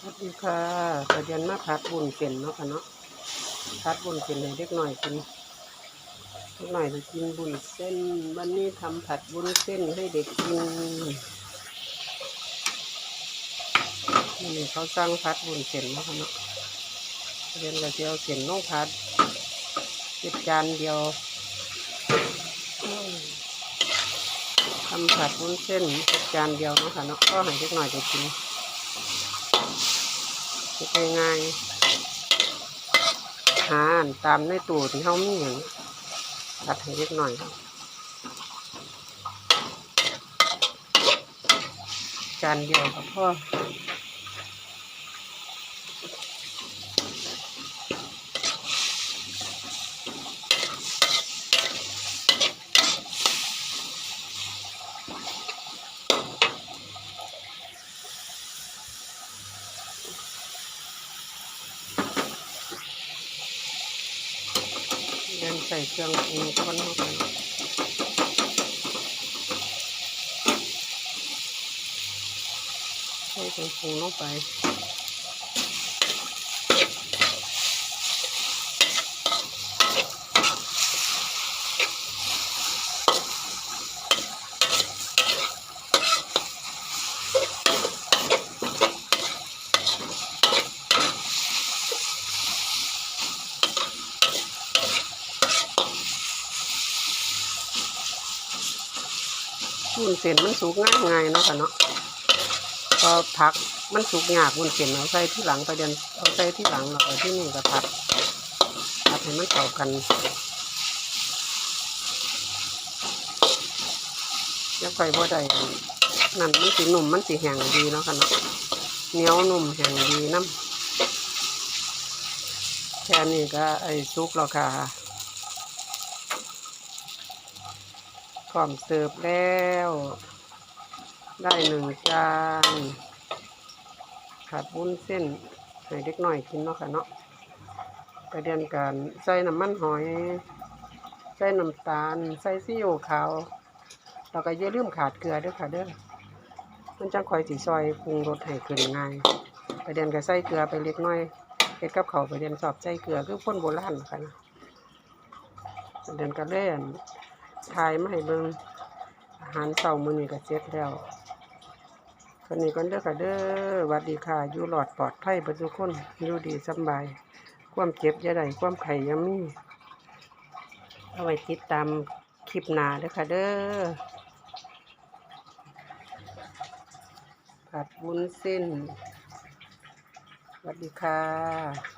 สวัสดีค่ะประเด็นมาพัดบุญเป็นเนาะค่ะเนาะพัดบุญเป็นให้เล็กหน่อยกินเล็กหน่อยจะกินบุญเส้น วันนี้ทำผัดบุญเส้นให้เด็กกินนี่เขาสร้างพัดบุญเส้นเนาะค่ะเนาะประเด็นก็จะเอาเส้นน้องพัดเจ็ดจานเดียวทำผัดบุญเส้นเจ็ดจานเดียวเนาะค่ะเนาะก็ให้เล็กหน่อยจะกิน ง่ายๆหาอ่านตามในตู้ที่เขามีอย่างตัดให้เล็กหน่อยจานเดียวกับพ่อ เดินใส่เครื่องปรุงคนเข้าไปใส่เครื่องปรุงลงไป วุ้นเส้นมันสุกง่ายง่ายเนาะค่ะเนาะพอผักมันสุกยากวุ้นเส้นเอาใส่ที่หลังไปเดินเอาใส่ที่หลังแล้วก็ที่นี่ก็ผัดผัดให้มันเข้ากันอยังไปบ่ได้นั่นมันสิหนุ่มมันสิแห้งดีเนาะค่ะเนาะเหนียวนุ่มแห้งดีน้ำแค่นี้ก็ไอ้สุกแล้วค่ะ ร้อมเสิร์ฟแล้ว ได้หนึ่งจานผัดวุ้นเส้นให้เด็กหน่อยกินเนาะค่ะเนาะประเด็นการใส่น้ำมันหอย ใส่น้ำตาล ใส่ซีอิ๊วขาวแล้วก็อย่าลืมขาดเกลือด้วยค่ะเด้อมันจังคอยสีซอยปรุงรสให้ขึ้นง่ายประเด็นก็ใส่เกลือไปเล็กน้อยเฮ็ดกับเขาประเด็นสอบใส่เกลือคือคนโบราณค่ะนะประเด็นก็เล่น ทายมาให้เบิ่งอาหารเช้ามื้อนี้ก็เสร็จแล้วคนนี้ก่อนเด้อค่ะเด้อวัดดีค่ะ อยู่หลอดปลอดภัยบิดทุกคนอยู่ดีสบาย ความเจ็บย่าได้ความไข้อย่ามีเอาไว้ติดตามคลิปหน้าเด้อค่ะเด้อผัดวุ้นเส้นสวัสดีค่ะ